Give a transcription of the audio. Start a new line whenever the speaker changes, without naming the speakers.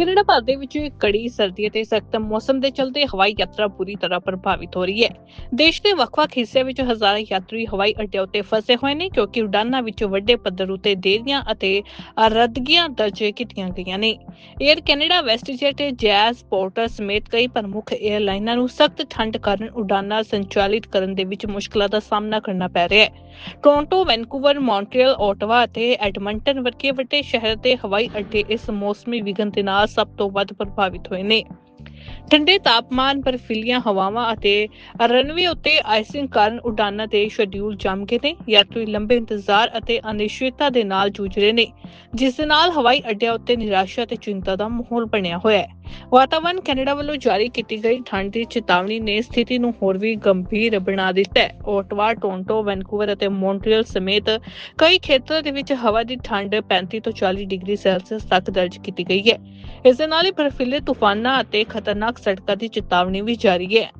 Canada ਭਰ ਦੇ ਵਿੱਚ ਕੜੀ ਸਰਦੀ ਅਤੇ ਸਖਤ ਮੌਸਮ ਦੇ ਚਲਦੇ ਹਵਾਈ ਯਾਤਰਾ ਪੂਰੀ ਤਰ੍ਹਾਂ ਪ੍ਰਭਾਵਿਤ ਹੋ ਰਹੀ ਹੈ। ਦੇਸ਼ ਦੇ ਵੱਖ-ਵੱਖ ਹਿੱਸਿਆਂ ਵਿੱਚ ਹਜ਼ਾਰਾਂ ਯਾਤਰੀ ਹਵਾਈ ਅੱਡਿਆਂ ਉੱਤੇ ਫਸੇ ਹੋਏ ਨੇ ਕਿਉਂਕਿ ਉਡਾਨਾਂ ਵਿੱਚ ਵੱਡੇ ਪੱਧਰ ਉਤੇ ਦੇਰੀਆਂ ਅਤੇ ਰੱਦਗੀਆਂ ਦਰਜ ਕੀਤੀਆਂ ਗਈਆਂ ਨੇ। Air Canada WestJet Jazz Porter ਸਮੇਤ ਕਈ ਪ੍ਰਮੁੱਖ 에ਅਰਲਾਈਨਾਂ ਨੂੰ ਸਖਤ ਠੰਡ ਕਾਰਨ ਉਡਾਨਾਂ ਸੰਚਾਲਿਤ ਕਰਨ ਦੇ ਵਿੱਚ ਮੁਸ਼ਕਲਾਂ ਦਾ ਸਾਹਮਣਾ ਕਰਨਾ ਪੈ ਰਿਹਾ ਹੈ। ਟੋਰਾਂਟੋ, ਵੈਨਕੂਵਰ, ਮੌਂਟਰੀਅਲ, ਓਟਵਾ ਅਤੇ ਐਡਮੰਟਨ ਵਰਗੇ ਵੱਡੇ ਸ਼ਹਿਰ ਦੇ ਹਵਾਈ ਅੱਡੇ ਇਸ ਮੌਸਮੀ ਵਿਘਨ ਦੇ ਨਾਲ ਸਭ ਤੋਂ ਵੱਧ ਪ੍ਰਭਾਵਿਤ ਹੋਏ ਨੇ। ਠੰਡੇ ਤਾਪਮਾਨ ਬਰਫੀਲੀਆਂ ਹਵਾਵਾਂ ਅਤੇ ਰਨਵੇ ਉੱਤੇ ਆਈਸਿੰਗ ਕਾਰਨ ਉਡਾਨਾਂ ਦੇ ਸ਼ਡਿਊਲ ਜਮ ਗਏ ਨੇ। ਯਾਤਰੀ ਲੰਬੇ ਇੰਤਜ਼ਾਰ ਅਤੇ ਅਨਿਸ਼ਚਿਤਤਾ ਦੇ ਨਾਲ ਜੂਝ ਰਹੇ ਨੇ, ਜਿਸ ਦੇ ਨਾਲ ਹਵਾਈ ਅੱਡਿਆਂ ਉੱਤੇ ਨਿਰਾਸ਼ਾ ਤੇ ਚਿੰਤਾ ਦਾ ਮਾਹੌਲ ਬਣਿਆ ਹੋਇਆ ਹੈ। ਵਾਤਾਵਰਣ ਕੈਨੇਡਾ ਵੱਲੋਂ ਜਾਰੀ ਕੀਤੀ ਗਈ ਠੰਡ ਦੀ ਚੇਤਾਵਨੀ ਨੇ ਸਥਿਤੀ ਨੂੰ ਹੋਰ ਵੀ ਗੰਭੀਰ ਬਣਾ ਦਿੱਤਾ ਹੈ। ਓਟਵਾ, ਟੋਰਾਂਟੋ, ਵੈਨਕੂਵਰ ਅਤੇ ਮੌਂਟਰੀਅਲ ਸਮੇਤ ਕਈ ਖੇਤਰਾਂ ਦੇ ਵਿੱਚ ਹਵਾ ਦੀ ਠੰਡ 35 ਤੋਂ 40 ਡਿਗਰੀ ਸੈਲਸੀਅਸ ਤੱਕ ਦਰਜ ਕੀਤੀ ਗਈ ਹੈ। ਇਸ ਦੇ ਨਾਲ ਹੀ ਬਰਫੀਲੇ ਤੂਫਾਨਾਂ ਅਤੇ ਖਤਰਨਾਕ ਸੜਕਾਂ ਦੀ ਚੇਤਾਵਨੀ ਵੀ ਜਾਰੀ ਹੈ।